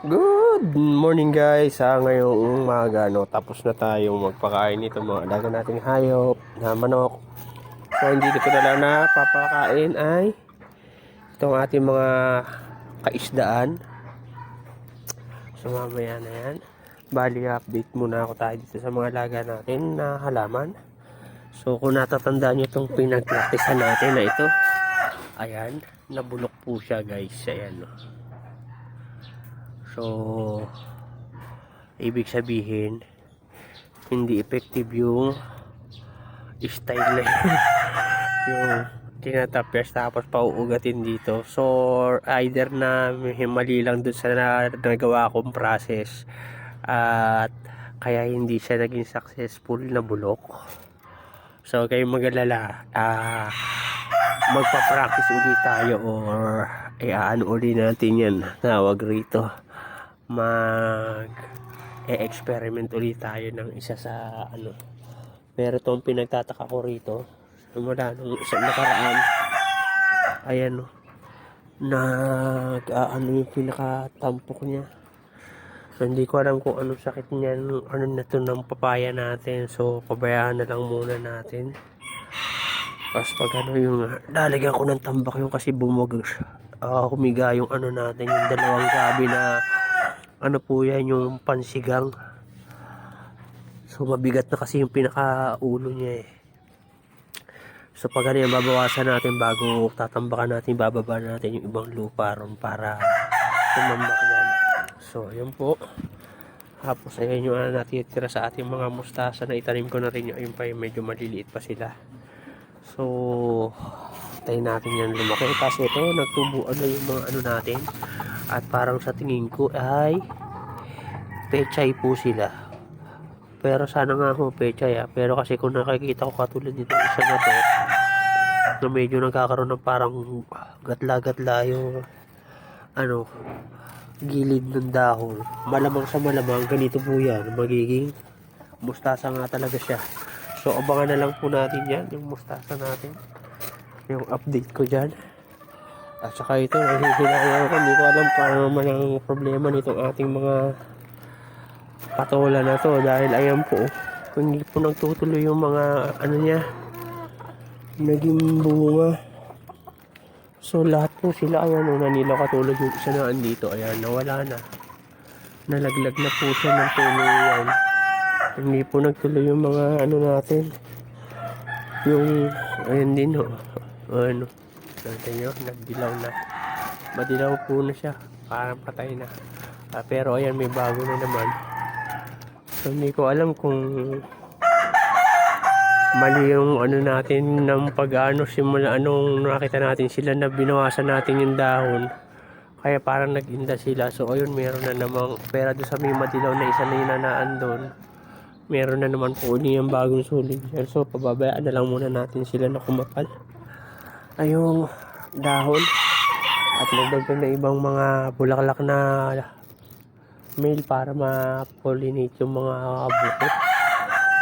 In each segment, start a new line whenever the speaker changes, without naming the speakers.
Good morning guys. Ah, ngayong umaga no, tapos na tayo magpakain nito mga alaga nating hayop na manok. So hindi ko na lang na papakain ay itong ating mga kaisdaan. So mamaya na yan. Bali update muna ako tayo dito sa mga alaga natin na halaman. So kung natatandaan nyo itong pinagpraktisan natin na ito. Ayan, nabulok po siya guys. Ayan no. So, ibig sabihin, hindi effective yung style yung tinatapyas tapos pauugatin dito. So, either na mali lang dun sa na, nagawa kong process at kaya hindi siya naging successful na bulok. So, kayo magalala, ah, magpa-practice ulit tayo or iaano ulit natin yan. Tawag rito mag e-experiment ulit tayo ng isa sa ano pero itong pinagtataka ko rito mula nung isang nakaraan ayan o nag ano yung pinakatampok niya? Hindi ko alam kung anong sakit niya ano na to ng papaya natin so pabayaan na lang muna natin. Tapos pag ano yung lalagyan ko ng tambak yung kasi bumog uh, humiga yung ano natin yung dalawang gabi na ano po yan yung pansigang. So mabigat na kasi yung pinakaulo niya eh. So pag ano yan babawasan natin bago tatambakan natin bababa natin yung ibang lupa ron para tumambak yan. So yun po. Tapos ayan yung ano natitira sa ating mga mustasa na itanim ko na rin yung ayun pa yung medyo maliliit pa sila. So tayo natin yan lumaki. Kasi ito nagtubuan na yung mga ano natin at parang sa tingin ko ay pechay po sila. Pero sana nga ako pechay ah. Pero kasi kung nakikita ko katulad nito isa na to na medyo nagkakaroon ng parang gatla-gatla yung ano gilid ng dahon. Malamang sa malamang ganito po yan. Magiging mustasa nga talaga siya. So abangan na lang po natin yan yung mustasa natin. Yung update ko dyan. At saka ito, nahihinayang ko. Hindi ko alam paano naman ang problema nitong ating mga patola na to. Dahil ayan po, kung hindi po nagtutuloy yung mga ano niya, naging bunga. So lahat po sila, ayan o, nanila katulad yung isa na andito. Ayan, nawala na. Nalaglag na po siya ng puno yan. Hindi po nagtuloy yung mga ano natin. Yung, ayan din o. Ano, Nakita nyo, nagdilaw na. Madilaw po na siya. Parang patay na. Ah, pero ayan, may bago na naman. So, hindi ko alam kung mali yung ano natin ng pag-ano simula anong nakita natin sila na binawasan natin yung dahon kaya parang nag-inda sila so ayun meron na namang pera doon sa may madilaw na isa na inanaan doon meron na naman po uli yung bagong sulig so pababayaan na lang muna natin sila na kumapal ay yung dahon. At nagdagdag na ibang mga bulaklak na mail para ma-pollinate yung mga bukit.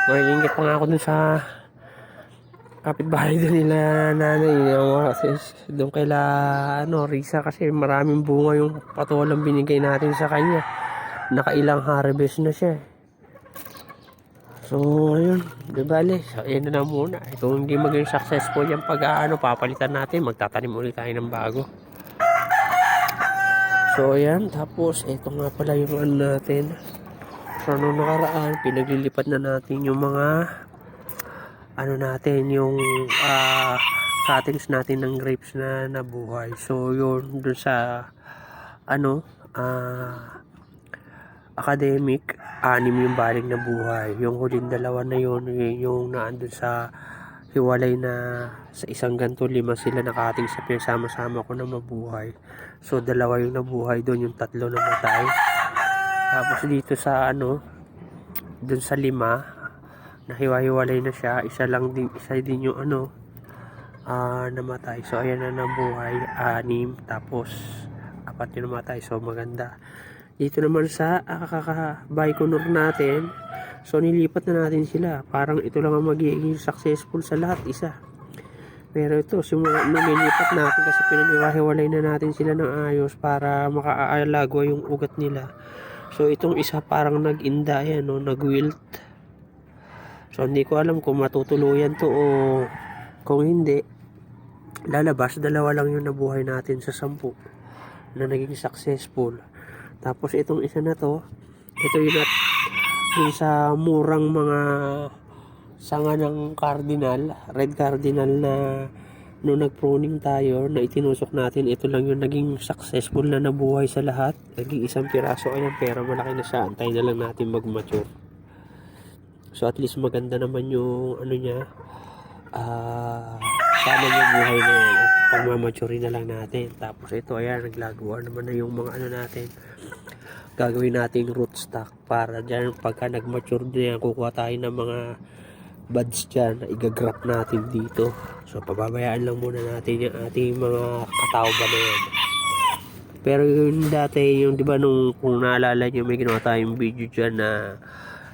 Maingit pa nga ako dun sa kapitbahay doon nila nanay. Mga kasi doon kaila ano Risa kasi maraming bunga yung patolang binigay natin sa kanya. Nakailang harvest na siya So, ayun. Di bale. So, ayun na lang muna. Kung hindi maging successful yung pag-ano, papalitan natin. Magtatanim ulit tayo ng bago. So, ayan. Tapos, ito nga pala yung ano natin. So, nung nakaraan, pinaglilipat na natin yung mga ano natin, yung ah cuttings natin ng grapes na nabuhay. So, yun, dun sa ano, ah academic, anim yung balik na buhay. Yung huling dalawa na yun, yun yung naandun sa hiwalay na sa isang ganto lima sila nakating sa pinagsama-sama ko na mabuhay. So dalawa yung nabuhay doon, yung tatlo na matay. Tapos dito sa ano, doon sa lima, nahiwa-hiwalay na siya, isa lang din, isa din yung ano, ah namatay. So ayan na nabuhay, anim, tapos apat yung namatay. So maganda. Dito naman sa uh, Baikonur natin, so nilipat na natin sila. Parang ito lang ang magiging successful sa lahat, isa. Pero ito, simula nung nilipat natin kasi pinag-iwahiwalay na natin sila ng ayos para makaaalagwa yung ugat nila. So itong isa parang nag-inda no? nag-wilt. So hindi ko alam kung matutuluyan to o kung hindi, lalabas. Dalawa lang yung nabuhay natin sa sampu na naging successful. Tapos itong isa na to, ito yung, nat, yung sa murang mga sanga ng cardinal, red cardinal na nung nag-pruning tayo na itinusok natin, ito lang yung naging successful na nabuhay sa lahat. Naging isang piraso ayan pero malaki na siya. Antayin na lang natin mag-mature. So at least maganda naman yung ano niya. Ah, sana yung buhay na yan. At pagmamature na lang natin. Tapos ito ayan, naglagawa naman na yung mga ano natin. Gagawin nating rootstock para dyan pagka nag-mature na yan, kukuha tayo ng mga buds dyan na igagrap natin dito. So, pababayaan lang muna natin yung ating mga katawba na yan. Pero yung dati, yung di ba nung kung naalala nyo, may ginawa tayong video dyan na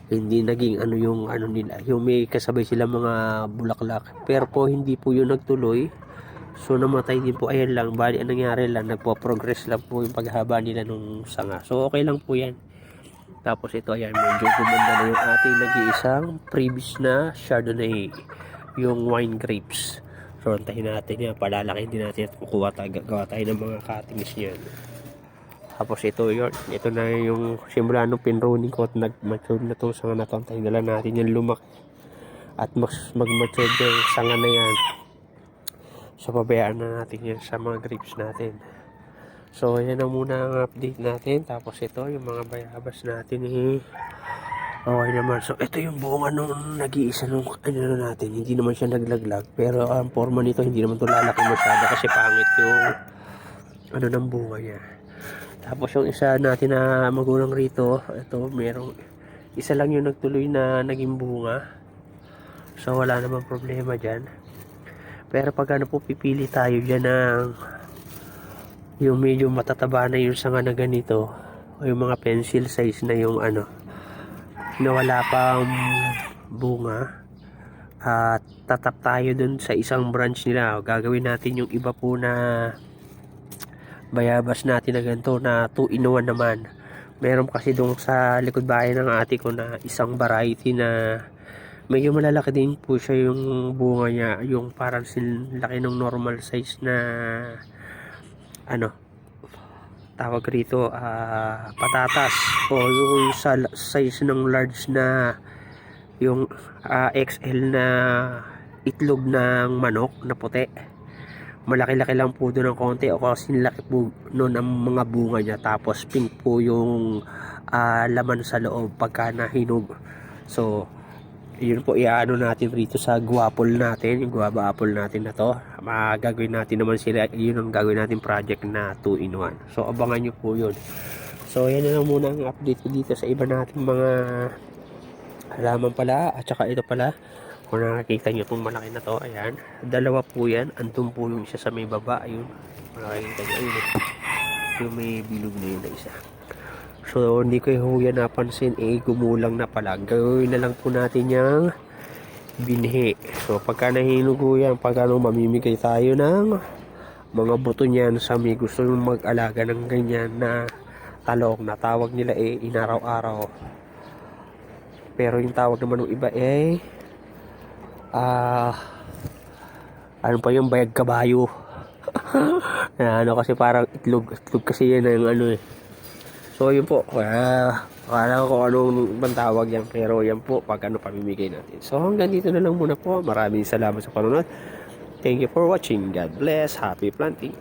hindi naging ano yung ano nila. Yung may kasabay sila mga bulaklak. Pero po, hindi po yun nagtuloy. So, namatay din po. Ayan lang. Bali, ang nangyari lang, nagpo-progress lang po yung paghaba nila nung sanga. So, okay lang po yan. Tapos ito, ayan, medyo gumanda na yung ating nag-iisang previous na Chardonnay. Yung wine grapes. So, antayin natin yan. Palalaki din natin at kukuha tayo, gagawa tayo ng mga cuttings niyan. Tapos ito yun. Ito na yung simula nung pinruning ko at nag-mature na itong sanga na ito. Antayin na natin yung lumak. At mas mag-mature yung sanga na yan. So, pabayaan na natin yan sa mga grapes natin. So, yan na muna ang update natin. Tapos ito, yung mga bayabas natin eh. Okay naman. So, ito yung bunga nung nag-iisa nung ano na natin. Hindi naman siya naglaglag. Pero ang forma nito, hindi naman to lalaki masyado kasi pangit yung ano ng bunga niya. Tapos yung isa natin na magulang rito, ito, merong isa lang yung nagtuloy na naging bunga. So, wala namang problema dyan. Pero pag ano po, pipili tayo dyan ng yung medyo matataba na yung sanga na ganito o yung mga pencil size na yung ano na wala pang bunga at tatap tayo dun sa isang branch nila. Gagawin natin yung iba po na bayabas natin na ganito na 2 in 1 naman. Meron kasi dun sa likod bahay ng ate ko na isang variety na medyo malalaki din po siya yung bunga niya. Yung parang sin laki ng normal size na ano tawag rito ah, patatas. O yung size ng large na yung ah, XL na itlog ng manok na puti. Malaki-laki lang po doon ng konti. O kasi laki po noon ang mga bunga niya. Tapos pink po yung ah, laman sa loob pagka nahinog. So yun po iaano natin rito sa guwapol natin yung guwaba apple natin na to. Magagawin natin naman sila yun ang gagawin natin project na 2 in 1 so abangan nyo po yun. So yan na lang muna ang update dito sa iba natin mga halaman pala at saka ito pala. Kung nakakita nyo itong malaki na to ayan. Dalawa po yan andun po yung isa sa may baba ayun. Makakita nyo ayun. Yung may bilog na yun na isa So, hindi ko ho yan napansin, eh, gumulang na pala. Gawin na lang po natin yung binhi. So, pagka nahinog ho yan, pag ano, mamimigay tayo ng mga buto niyan sa may gusto yung mag-alaga ng ganyan na talong na tawag nila eh, inaraw-araw. Pero yung tawag naman ng iba eh, ah, ano pa yung bayag kabayo. ano kasi parang itlog, itlog kasi yan yung ano eh. So yun po, uh, akala ko anong bang tawag yan pero yan po pag ano pamimigay natin. So hanggang dito na lang muna po. Maraming salamat sa panonood. Thank you for watching. God bless. Happy planting.